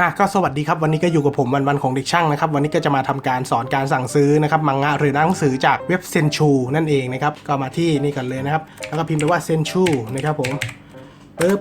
อะก็สวัสดีครับวันนี้ก็อยู่กับผมวันวันของเด็กช่างนะครับวันนี้ก็จะมาทำการสอนการสั่งซื้อนะครับมังงะหรือหนังสือจากเว็บเซนชูนั่นเองนะครับก็มาที่นี่กันเลยนะครับแล้วก็พิมพ์ไปว่าเซนชูนะครับผมปึ๊บ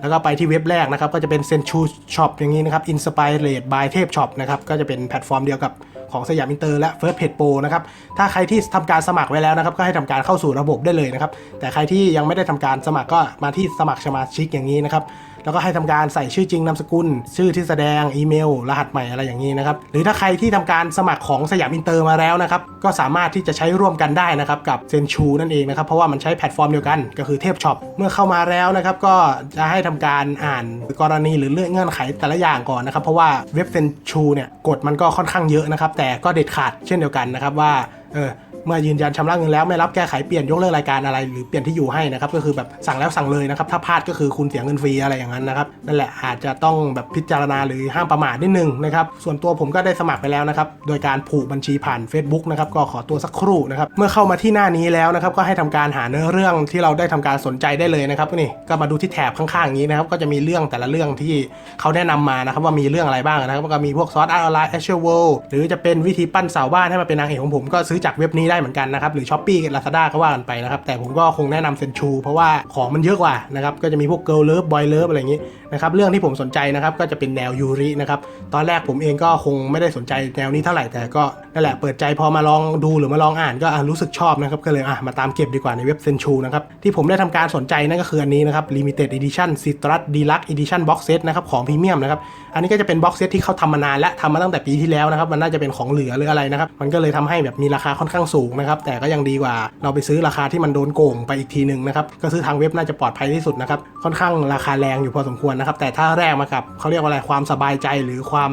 แล้วก็ไปที่เว็บแรกนะครับก็จะเป็นเซนชูช็อปอย่างนี้นะครับอินสปายเรดบายเทพช็อปนะครับก็จะเป็นแพลตฟอร์มเดียวกับ ของสยามอินเตอร์และ First Page Pro นะครับ ถ้าใครที่ทำการสมัครไว้แล้วนะครับ ก็ให้ทำการเข้าสู่ระบบได้เลยนะครับ แต่ใครที่ยังไม่ได้ทำการสมัครก็มาที่สมัครสมาชิกอย่างนี้นะครับ แล้วก็ให้ทำการใส่ชื่อจริงนามสกุล ชื่อที่แสดงอีเมล รหัสใหม่อะไรอย่างนี้นะครับ หรือถ้าใครที่ทำการสมัครของสยามอินเตอร์มาแล้วนะครับ ก็สามารถที่จะใช้ร่วมกันได้นะครับกับเซนชูนั่นเองนะครับ เพราะว่ามันใช้แพลตฟอร์มเดียวกันก็คือเทพช็อป เมื่อเข้ามาแล้วนะครับก็จะให้ทำการอ่านกรณีหรือเรื่องเงื่อนไขแต่ละอย่างก่อนนะครับ เพราะว่าเว็บเซนชูเนี่ยกฎมันก็ค่อนข้างเยอะนะครับแต่ก็เด็ดขาดเช่นเดียวกันนะครับว่าเออ เมื่อยืนยันชำระเงินแล้วไม่รับแก้ไขเปลี่ยนยกเลิกรายการอะไรหรือเปลี่ยนที่อยู่ให้นะครับก็คือแบบสั่งแล้วสั่งเลยนะครับถ้าพลาดก็คือคุณเสียเงินฟรีอะไรอย่างนั้นนะครับนั่นแหละอาจจะต้องแบบพิจารณาหรือห้ามประมาทนิดนึงนะครับส่วนตัวผมก็ได้สมัครไปแล้วนะครับโดยการผูกบัญชีผ่าน Facebook นะครับก็ขอตัวสักครู่นะครับเมื่อเข้ามาที่หน้านี้แล้วนะครับก็ให้ทำการหาเนื้อเรื่องที่เราได้ทำการสนใจได้เลยนะครับนี่ก็มาดูที่แถบข้างๆนี้นะครับก็จะมีเรื่องแต่ละเรื่องที่เขาแนะนำมานะครับว่ามีเรื่องอะไรบ้างนะครับก็มีพวกซอสอาร์ไลน์แอชเชอร์เวลหรือจะเป็นวิธีปั้นเสาบ้านให้มาเป็นนางเอกของผมก็ซื้อจากเว็บนี้ได้เหมือนกันนะครับ หรือช้อปปี้ลาซาด้าก็ว่ากันไปนะครับ แต่ผมก็คงแนะนำเซนชูเพราะว่าของมันเยอะกว่านะครับ ก็จะมีพวกเกิร์ลเลิฟบอยเลิฟอะไรอย่างนี้นะครับ เรื่องที่ผมสนใจนะครับก็จะเป็นแนวยูรินะครับ ตอนแรกผมเองก็คงไม่ได้สนใจแนวนี้เท่าไหร่ แต่ก็นั่นแหละเปิดใจพอมาลองดูหรือมาลองอ่านก็รู้สึกชอบนะครับ ก็เลยอะมาตามเก็บดีกว่าในเว็บเซนชูนะครับ ที่ผมได้ทำการสนใจนั่นก็คืออันนี้นะครับ Limited Edition Citrus Deluxe Edition Box Set นะครับของพรีเมียมนะครับ อันนี้ก็จะเป็นบ็อกเซตที่เขาทำมานานและทำมาตั้งแต่ปีที่แล้วนะครับ มันน่าจะเป็นของเหลือหรืออะไรนะครับ มันก็เลยทำให้แบบมีราคาค่อนข้างสูงนะครับแต่ก็ยังดีกว่า เราไปซื้อราคาที่มันโดนโกงไปอีกทีหนึ่งนะครับก็ซื้อทางเว็บน่าจะปลอดภัยที่สุดนะครับค่อนข้างราคาแรงอยู่พอสมควรนะครับแต่ถ้าแรกมากับเขาเรียกว่าอะไรความสบายใจหรือความ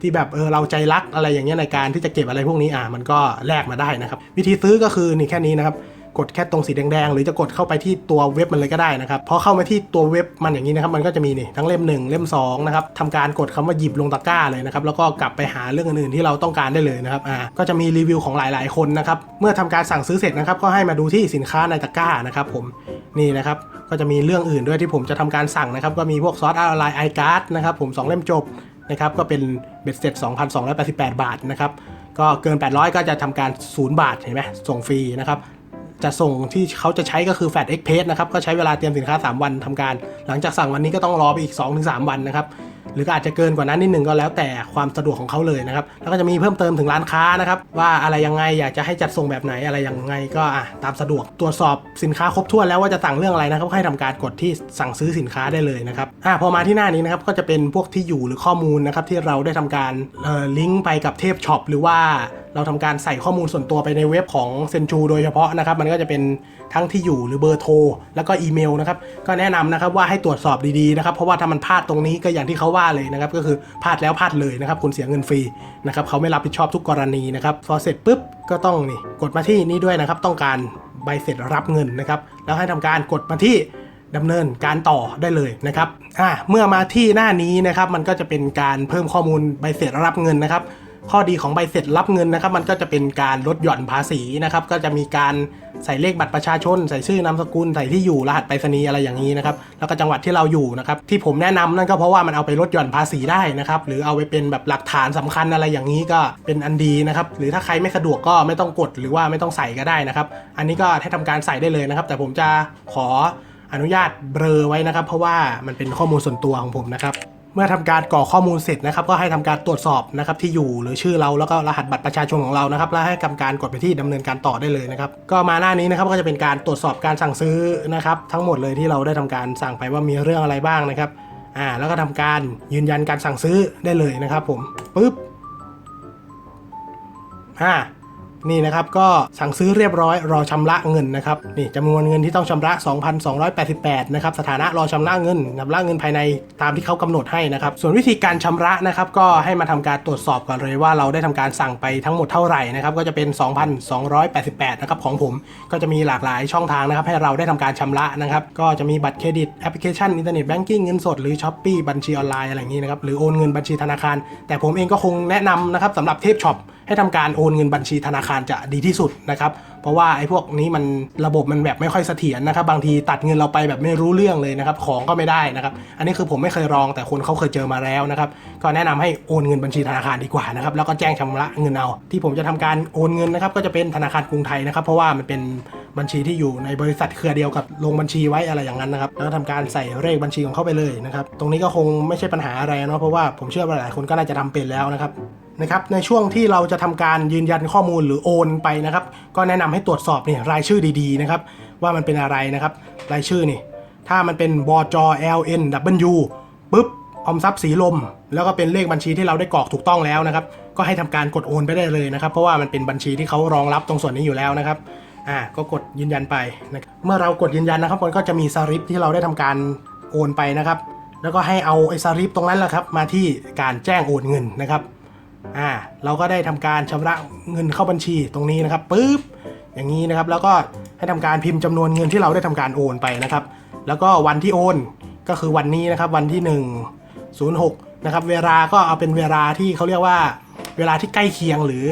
ที่แบบเออเราใจรักอะไรอย่างเงี้ยในการที่จะเก็บอะไรพวกนี้อะมันก็แลกมาได้นะครับวิธีซื้อก็คือนี่แค่นี้นะครับ กดแค่ตรงสีแดงๆ หรือจะกดเข้าไปที่ตัวเว็บมันเลยก็ได้นะครับพอเข้ามาที่ตัวเว็บมันอย่างนี้นะครับมันก็จะมีนี่ทั้งเล่ม 1 เล่ม2นะครับทำการกดคำว่าหยิบลงตะกร้าเลยนะครับแล้วก็กลับไปหาเรื่องอื่นๆที่เราต้องการได้เลยนะครับอ่าก็จะมีรีวิวของหลายๆคนนะครับเมื่อทำการสั่งซื้อเสร็จนะครับก็ให้มาดูที่สินค้าในตะกร้านะครับผมนี่นะครับก็จะมีเรื่องอื่นด้วยที่ผมจะทำการสั่งนะครับก็มีพวกซอสออนไลน์ไอการ์ดนะครับผมสองเล่มจบนะครับก็เป็นเบ็ดเสร็จ 2,288 บาทนะครับก็เกิน 800 ก็จะทำการ 0 บาทเห็นไหมส่งฟรีนะครับ จะส่งที่เขาจะใช้ก็คือ Fat Express นะครับก็ใช้เวลาเตรียมสินค้า 3 วันทำการ หลังจากสั่งวันนี้ก็ต้องรอไปอีก 2-3 วันนะครับหรืออาจจะเกินกว่านั้นนิดหนึ่งก็แล้วแต่ความสะดวกของเขาเลยนะครับแล้วก็จะมีเพิ่มเติมถึงร้านค้านะครับว่าอะไรยังไงอยากจะให้จัดส่งแบบไหนอะไรยังไงก็อะตามสะดวกตรวจสอบสินค้าครบถ้วนแล้วว่าจะสั่งเรื่องอะไรนะครับให้ทำการกดที่สั่งซื้อสินค้าได้เลยนะครับอะพอมาที่หน้านี้นะครับก็จะเป็นพวกที่อยู่หรือข้อมูลนะครับที่เราได้ทำการลิงก์ไปกับเทพช็อปหรือว่า เราทำการใส่ข้อมูลส่วนตัวไปในเว็บของเซนชูโดยเฉพาะนะครับ มันก็จะเป็นทั้งที่อยู่หรือเบอร์โทร แล้วก็อีเมลนะครับ ก็แนะนำนะครับว่าให้ตรวจสอบดีๆนะครับ เพราะว่าถ้ามันพลาดตรงนี้ก็อย่างที่เขาว่าเลยนะครับ ก็คือพลาดแล้วพลาดเลยนะครับ คุณเสียเงินฟรีนะครับ เขาไม่รับผิดชอบทุกกรณีนะครับ พอเสร็จปุ๊บก็ต้องนี่กดมาที่นี่ด้วยนะครับ ต้องการใบเสร็จรับเงินนะครับ แล้วให้ทำการกดมาที่ดำเนินการต่อได้เลยนะครับ อ่า เมื่อมาที่หน้านี้นะครับ มันก็จะเป็นการเพิ่มข้อมูลใบเสร็จรับเงินนะครับ ข้อดีของใบเสร็จรับเงินนะครับ มันก็จะเป็นการลดหย่อนภาษีนะครับ ก็จะมีการใส่เลขบัตรประชาชน ใส่ชื่อนามสกุล ใส่ที่อยู่รหัสไปรษณีย์อะไรอย่างนี้นะครับ แล้วก็จังหวัดที่เราอยู่นะครับ ที่ผมแนะนำนั่นก็เพราะว่ามันเอาไปลดหย่อนภาษีได้นะครับ หรือเอาไปเป็นแบบหลักฐานสำคัญอะไรอย่างนี้ก็เป็นอันดีนะครับ หรือถ้าใครไม่สะดวกก็ไม่ต้องกดหรือว่าไม่ต้องใส่ก็ได้นะครับ อันนี้ก็ให้ทำการใส่ได้เลยนะครับ แต่ผมจะขออนุญาตเบลอไว้นะครับ เพราะว่ามันเป็นข้อมูลส่วนตัวของผมนะครับ มื่อทำการกรอกข้อมูลเสร็จนะครับ ก็ให้ทำการตรวจสอบนะครับที่อยู่หรือชื่อเราแล้วก็รหัสบัตรประชาชนของเรานะครับ แล้วให้ทำการกดไปที่ดำเนินการต่อได้เลยนะครับ ก็มาหน้านี้นะครับก็จะเป็นการตรวจสอบการสั่งซื้อนะครับ ทั้งหมดเลยที่เราได้ทำการสั่งไปว่ามีเรื่องอะไรบ้างนะครับอ่าแล้วก็ทำการยืนยันการสั่งซื้อได้เลยนะครับ ผมปึ๊บอ่า นี่นะครับก็สั่งซื้อเรียบร้อยรอชำระเงินนะครับนี่จำนวนเงินที่ต้องชำระ 2,288 นะครับสถานะรอชำระเงินชำระเงินภายในตามที่เขากำหนดให้นะครับส่วนวิธีการชำระนะครับก็ให้มาทำการตรวจสอบก่อนเลยว่าเราได้ทำการสั่งไปทั้งหมดเท่าไหร่นะครับก็จะเป็น 2,288 นะครับของผมก็จะมีหลากหลายช่องทางนะครับให้เราได้ทำการชำระนะครับก็จะมีบัตรเครดิตแอปพลิเคชันอินเทอร์เน็ตแบงกิ้งเงินสดหรือช้อปปี้บัญชีออนไลน์อะไรอย่างนี้นะครับหรือโอนเงินบัญชีธนาคาร แต่ผมเองก็คงแนะนำนะครับสำหรับเทพช็อป ให้ทำการโอนเงินบัญชีธนาคารจะดีที่สุดนะครับ เพราะว่าไอ้พวกนี้มันระบบมันแบบไม่ค่อยเสถียรนะครับ บางทีตัดเงินเราไปแบบไม่รู้เรื่องเลยนะครับ ของก็ไม่ได้นะครับ อันนี้คือผมไม่เคยลองแต่คนเขาเคยเจอมาแล้วนะครับ ก็แนะนำให้โอนเงินบัญชีธนาคารดีกว่านะครับ แล้วก็แจ้งชำระเงินเอา ที่ผมจะทำการโอนเงินนะครับ ก็จะเป็นธนาคารกรุงไทยนะครับ เพราะว่ามันเป็นบัญชีที่อยู่ในบริษัทเครือเดียวกับลงบัญชีไว้อะไรอย่างนั้นนะครับ แล้วก็ทำการใส่เลขบัญชีของเขาไปเลยนะครับ ตรงนี้ก็คงไม่ใช่ปัญหาอะไรเนาะ เพราะว่าผมเชื่อว่าหลายคนก็น่าจะทำเป็นแล้วนะครับ นะครับในช่วงที่เราจะทำการยืนยันข้อมูลหรือโอนไปนะครับ ก็แนะนำให้ตรวจสอบเนี่ยรายชื่อดีๆนะครับ ว่ามันเป็นอะไรนะครับ รายชื่อนี่ถ้ามันเป็นบจ LN W ปุ๊บออมทรัพย์สีลม แล้วก็เป็นเลขบัญชีที่เราได้กรอกถูกต้องแล้วนะครับ ก็ให้ทำการกดโอนไปได้เลยนะครับ เพราะว่ามันเป็นบัญชีที่เขารองรับตรงส่วนนี้อยู่แล้วนะครับอ่าก็กดยืนยันไปนะครับเมื่อเรากดยืนยันนะครับมันก็จะมีสลิปที่เราได้ทำการโอนไปนะครับ แล้วก็ให้เอาไอ้สลิปตรงนั้นแหละครับ มาที่การแจ้งโอนเงินนะครับ อ่าเราก็ได้ทำการชำระเงินเข้าบัญชีตรงนี้นะครับปุ๊บอย่างนี้นะครับ แล้วก็ให้ทำการพิมพ์จำนวนเงินที่เราได้ทำการโอนไปนะครับ แล้วก็วันที่โอนก็คือวันนี้นะครับ วันที่ 1 06นะครับ เวลาก็เอาเป็นเวลาที่เขาเรียกว่า เวลาที่ใกล้เคียงหรือ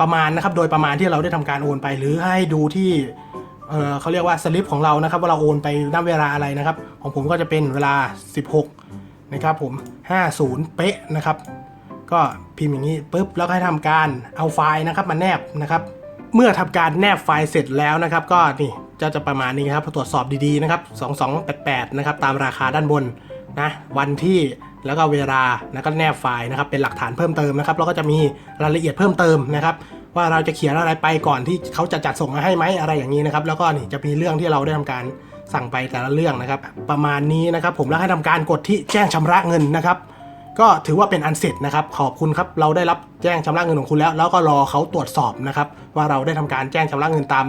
ประมาณนะครับ โดยประมาณที่เราได้ทำการโอนไป หรือให้ดูที่เออเขาเรียกว่าสลิปของเรานะครับว่าเราโอนไปณเวลาอะไรนะครับ ของผมก็จะเป็นเวลา 16 นะครับผม 50 เป๊ะนะครับ ก็พิมพ์อย่างนี้ปุ๊บแล้วก็ให้ทำการเอาไฟล์นะครับมาแนบนะครับ เมื่อทำการแนบไฟล์เสร็จแล้วนะครับ ก็นี่จะจะประมาณนี้ครับตรวจสอบดีๆนะครับ 2288 นะครับตามราคาด้านบนนะวันที่แล้วก็เวลาแล้วก็แนบไฟล์นะครับเป็นหลักฐานเพิ่มเติมนะครับแล้วก็จะมีรายละเอียดเพิ่มเติมนะครับ ว่าเราจะเขียนอะไรไปก่อนที่เขาจะจัดส่งมาให้ไหมอะไรอย่างนี้นะครับ แล้วก็นี่จะมีเรื่องที่เราได้ทำการสั่งไปแต่ละเรื่องนะครับ ประมาณนี้นะครับ ผมแล้วให้ทำการกดที่แจ้งชำระเงินนะครับ ก็ถือว่าเป็นอันเสร็จนะครับ ขอบคุณครับเราได้รับแจ้งชำระเงินของคุณแล้ว แล้วก็รอเขาตรวจสอบนะครับว่าเราได้ทำการแจ้งชำระเงินตาม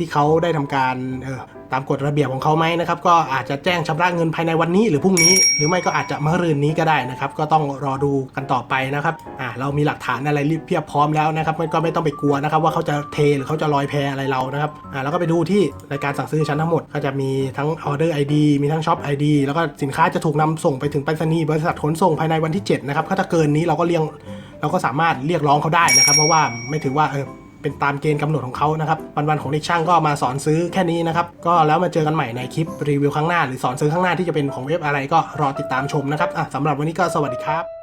ที่เขาได้ทำการเออตามกฎระเบียบของเขาไหมนะครับ ก็อาจจะแจ้งชำระเงินภายในวันนี้ หรือพรุ่งนี้ หรือไม่ก็อาจจะมะรืนนี้ก็ได้นะครับ ก็ต้องรอดูกันต่อไปนะครับอ่าเรามีหลักฐานอะไรรีบเพียบพร้อมแล้วนะครับไม่ก็ไม่ต้องไปกลัวนะครับว่าเขาจะเทหรือเขาจะลอยแพอะไรเรานะครับอ่าแล้วก็ไปดูที่รายการสั่งซื้อชั้นทั้งหมด ก็จะมีทั้งออเดอร์ ID มีทั้งช็อป ID แล้วก็สินค้าจะถูกนำส่งไปถึงไปรษณีย์บริษัทขนส่งภายในวันที่7นะครับถ้าเกินนี้เราก็เรียงเราก็สามารถเรียกร้องเขาได้นะครับ เพราะว่าไม่ถือว่าเออ เป็นตามเกณฑ์กำหนดของเขานะครับ วันๆของเด็กช่างก็มาสอนซื้อแค่นี้นะครับ ก็แล้วมาเจอกันใหม่ในคลิปรีวิวครั้งหน้าหรือสอนซื้อข้างหน้าที่จะเป็นของเว็บอะไรก็รอติดตามชมนะครับอะสำหรับวันนี้ก็สวัสดีครับ